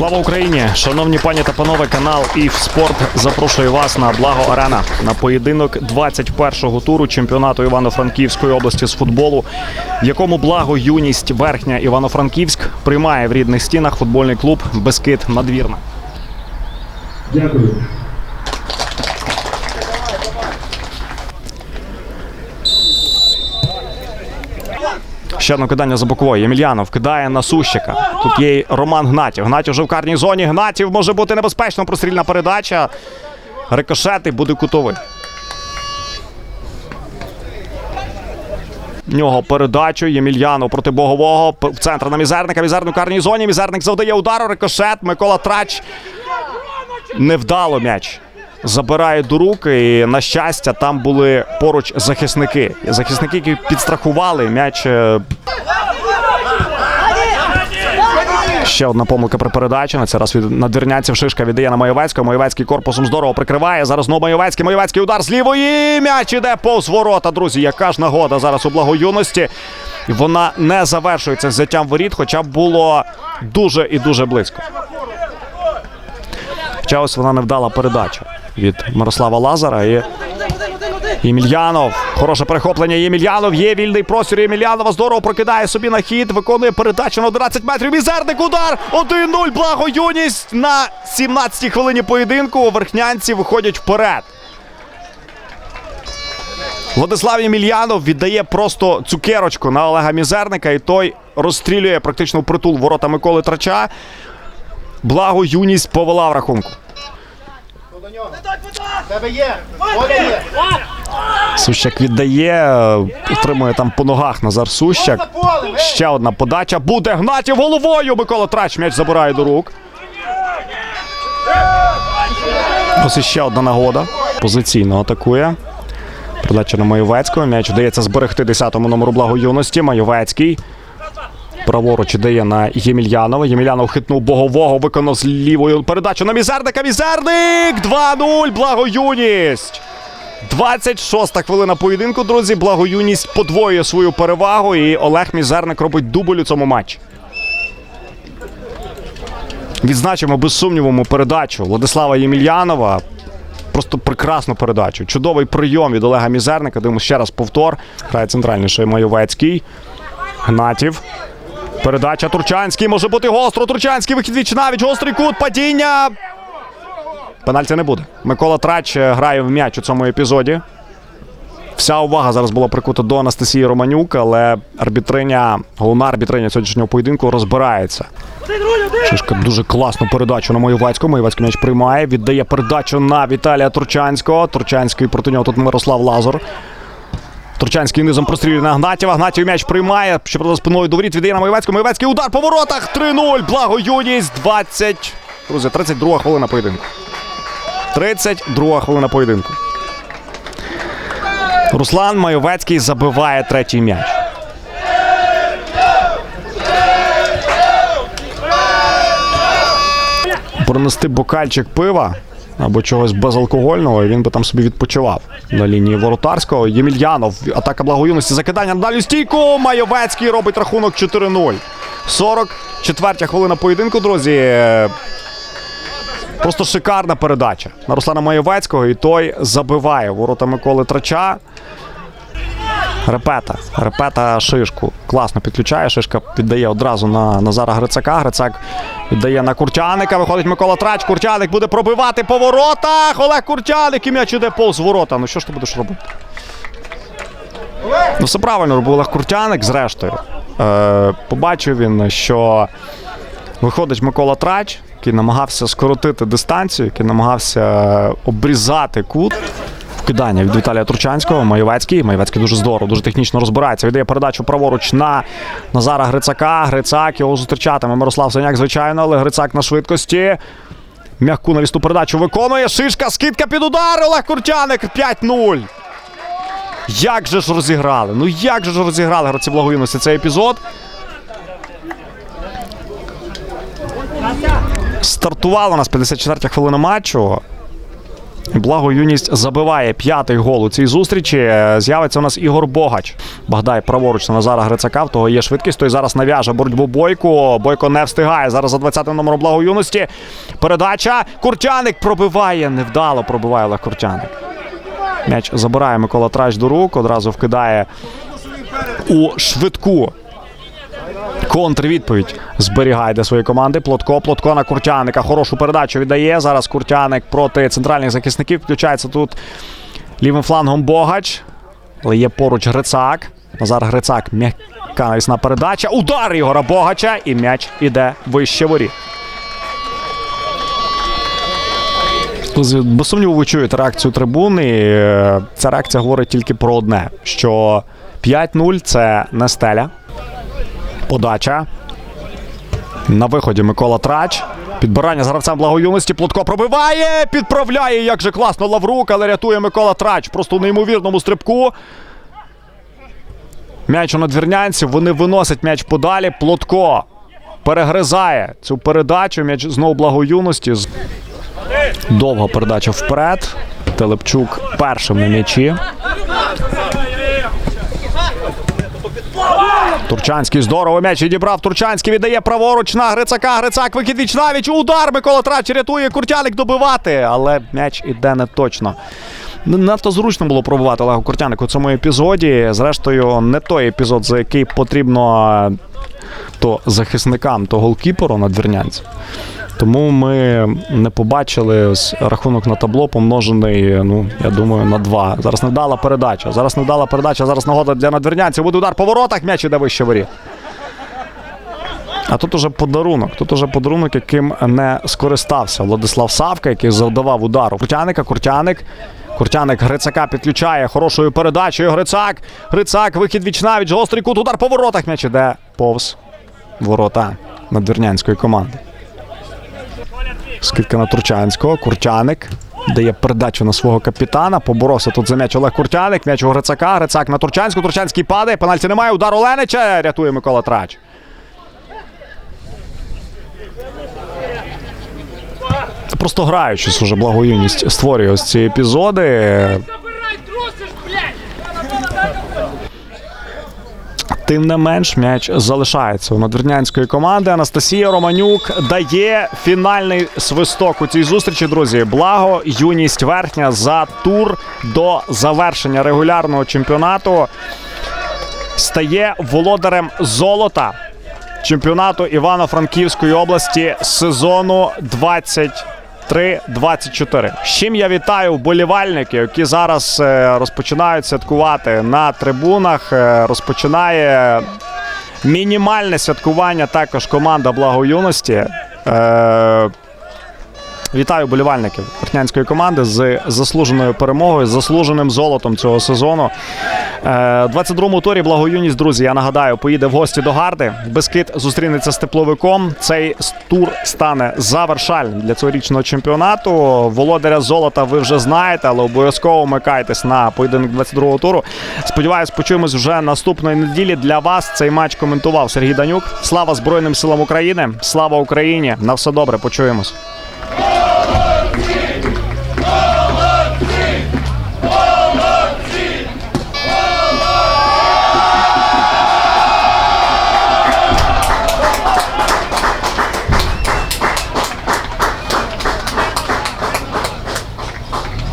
Слава Україні! Шановні пані та панове, канал «ІФ Спорт запрошує вас на Благо Арена на поєдинок 21-го туру чемпіонату Івано-Франківської області з футболу, в якому благо юність верхня Івано-Франківськ приймає в рідних стінах футбольний клуб Бескид Надвірна. Дякую. Ще одне кидання за боковою. Ємельянов кидає на Сущика. Тут є Роман Гнатів. Гнатів вже в карній зоні. Гнатів може бути небезпечно. Прострільна передача. Рикошети буде кутовий. В нього передачу Ємельянов проти Богового. В центр на Мізерника. Мізерник у карній зоні. Мізерник завдає удару. Рикошет. Микола Трач. Невдало м'яч. Забирає до рук, і на щастя, там були поруч захисники. Захисники, які підстрахували м'яч. е, Ще одна помилка при передачі. На цей раз від надвірнянців Шишка віддає на Маєвецького. Маєвецький корпусом здорово прикриває. Зараз знову Маєвецький. Маєвецький удар з лівої. М'яч іде повз ворота. Друзі, яка ж нагода зараз у благоюності. Вона не завершується взяттям воріт, хоча було дуже і дуже близько. Хоча ось вона невдала передача від Мирослава Лазара і Ємельянов. Хороше перехоплення. Ємельянов. Є вільний простір. Ємельянова здорово прокидає собі на хід. Виконує передачу на 11 метрів. Мізерник удар. 1-0. Благо юність на 17-й хвилині поєдинку. Верхнянці виходять вперед. Владислав Ємельянов віддає просто цукерочку на Олега Мізерника, і той розстрілює практично в притул ворота Миколи Трача. Благо юність повела в рахунку. Тебе є! Оля є! Сущак віддає, е, отримує там по ногах Назар Сущак. Ще одна подача. Буде Гнатів головою. Микола Трач м'яч забирає до рук. Ось іще одна нагода. Позиційно атакує. Передача на Майовецького. М'яч вдається зберегти 10-му номеру благо юності. Майовецький. Праворуч дає на Ємельянова. Ємельянов хитнув богового, виконав з лівою передачу на Мізерника. Мізерник! 2-0. Благо юність. 26-та хвилина поєдинку, друзі. Благоюність подвоює свою перевагу, і Олег Мізерник робить дубль у цьому матчі. Відзначимо без сумніву передачу Владислава Ємельянова. Просто прекрасну передачу. Чудовий прийом від Олега Мізерника. Дивимося ще раз повтор. Грає центральніший Майовецький. Гнатів. Передача Турчанський. Може бути гостро. Турчанський вихід віч навіть. Гострий кут. Падіння. Пенальті не буде. Микола Трач е, грає в м'яч у цьому епізоді. Вся увага зараз була прикута до Анастасії Романюк, але арбітриня, головна арбітриня сьогоднішнього поєдинку розбирається. Шишка дуже класну передачу на Моєвацького. Моєвацький м'яч приймає, віддає передачу на Віталія Турчанського. Турчанський проти нього тут Мирослав Лазар. Турчанський низом прострілює на Гнатєва. Гнатів м'яч приймає. Щоправда, спиною до воріт віддає на Моєвецького. Моєвецький удар по воротах. 3-0. Благо юність. 20. Друзі, 32 хвилина поєдинку. 32 хвилина поєдинку. Руслан Майовецький забиває третій м'яч. Пронести бокальчик пива або чогось безалкогольного, і він би там собі відпочивав на лінії воротарського. Ємельянов, атака благоюності, закидання Надалі стійку. Майовецький робить рахунок 4-0. 44 хвилина поєдинку, друзі. Просто шикарна передача на Руслана Маєвецького, і той забиває ворота Миколи Трача. Репета. Репета Шишку. Класно підключає. Шишка віддає одразу на Назара Грицака. Грицак віддає на Куртяника. Виходить Микола Трач. Куртяник буде пробивати по воротах. Олег Куртяник і м'яч іде повз ворота. Ну що ж ти будеш робити? Ну, все правильно робив Олег Куртяник, зрештою. Е, побачив він, що Виходить Микола Трач, який намагався скоротити дистанцію, який намагався обрізати кут. Вкидання від Віталія Турчанського, Маєвецький. Маєвецький дуже здорово, дуже технічно розбирається. Віддає передачу праворуч на Назара Грицака. Грицак його зустрічатиме. Мирослав Синяк, звичайно, але Грицак на швидкості. М'яку навісну передачу виконує. Шишка, скидка під удар. Олег Куртяник 5-0. Як же ж розіграли? Ну як же ж розіграли гравці благовійності цей епізод? Стартувала у нас 54 хвилина матчу. Благо юність забиває п'ятий гол у цій зустрічі. Е, З'явиться у нас Ігор Богач. Багдай праворуч на Назара Грицака. В того є швидкість. Той зараз нав'яже боротьбу Бойко. Бойко не встигає. Зараз за 20 номером благо юності. Передача. Куртяник пробиває. Невдало пробиває Олег Куртяник. М'яч забирає Микола Трач до рук. Одразу вкидає у швидку. Контрвідповідь зберігає для своєї команди. Плотко, Плотко на Куртяника. Хорошу передачу віддає. Зараз Куртяник проти центральних захисників. Включається тут лівим флангом Богач. Але є поруч Грицак. Назар Грицак. М'яка навісна передача. Удар Ігора Богача. І м'яч іде вище воріт. З- Без сумніву, ви чуєте реакцію трибуни. Е, Ця реакція говорить тільки про одне: що 5-0 це не стеля. Подача. На виході Микола Трач. Підбирання з гравцем благоюності. Плотко пробиває, підправляє. Як же класно Лаврук, але рятує Микола Трач. Просто у неймовірному стрибку. М'яч у надвірнянців. Вони виносять м'яч подалі. Плотко перегризає цю передачу. М'яч знову благоюності. Довга передача вперед. Телепчук першим на м'ячі. Турчанський здорово м'яч відібрав. Турчанський віддає праворуч на Грицака. Грицак вихід віч навіч. Удар Микола Трач рятує Куртяник добивати. Але м'яч іде не точно. Надто зручно було пробувати Олегу Куртянику у цьому епізоді. Зрештою, не той епізод, за який потрібно то захисникам, то голкіперу надвірнянців. Тому ми не побачили ось рахунок на табло помножений, ну, я думаю, на два. Зараз невдала передача. Зараз невдала передача. Зараз нагода для надвірнянців. Буде удар по воротах, м'яч іде вище воріт. А тут уже подарунок. Тут уже подарунок, яким не скористався Владислав Савка, який завдавав удару. Куртяника, Куртяник. Куртяник Грицака підключає хорошою передачею. Грицак. Грицак, вихід віч навіч, гострий кут, удар по воротах. М'яч іде повз ворота надвірнянської команди. Скидка на Турчанського. Курчаник дає передачу на свого капітана. Поборовся тут за м'яч Олег Курчаник. М'яч у Грицака. Грицак на Турчанську. Турчанський падає. Пенальті немає. Удар Оленича. Рятує Микола Трач. Це просто граючись уже благоюність створює ось ці епізоди. Тим не менш, м'яч залишається у надвірнянської команди. Анастасія Романюк дає фінальний свисток у цій зустрічі. Друзі, благо юність верхня за тур до завершення регулярного чемпіонату стає володарем золота чемпіонату Івано-Франківської області сезону 23-24. З чим я вітаю вболівальників, які зараз е, розпочинають святкувати на трибунах. Е, Розпочинає мінімальне святкування також команда благоюності. Е, Вітаю болівальників Верхнянської команди з заслуженою перемогою, з заслуженим золотом цього сезону. Е, У 22-му турі благоюність, друзі, я нагадаю, поїде в гості до Гарди. Бескид зустрінеться з тепловиком. Цей тур стане завершальним для цьогорічного чемпіонату. Володаря золота ви вже знаєте, але обов'язково вмикайтесь на поєдинок 22-го туру. Сподіваюсь, почуємось вже наступної неділі. Для вас цей матч коментував Сергій Данюк. Слава Збройним силам України! Слава Україні! На все добре, почуємось.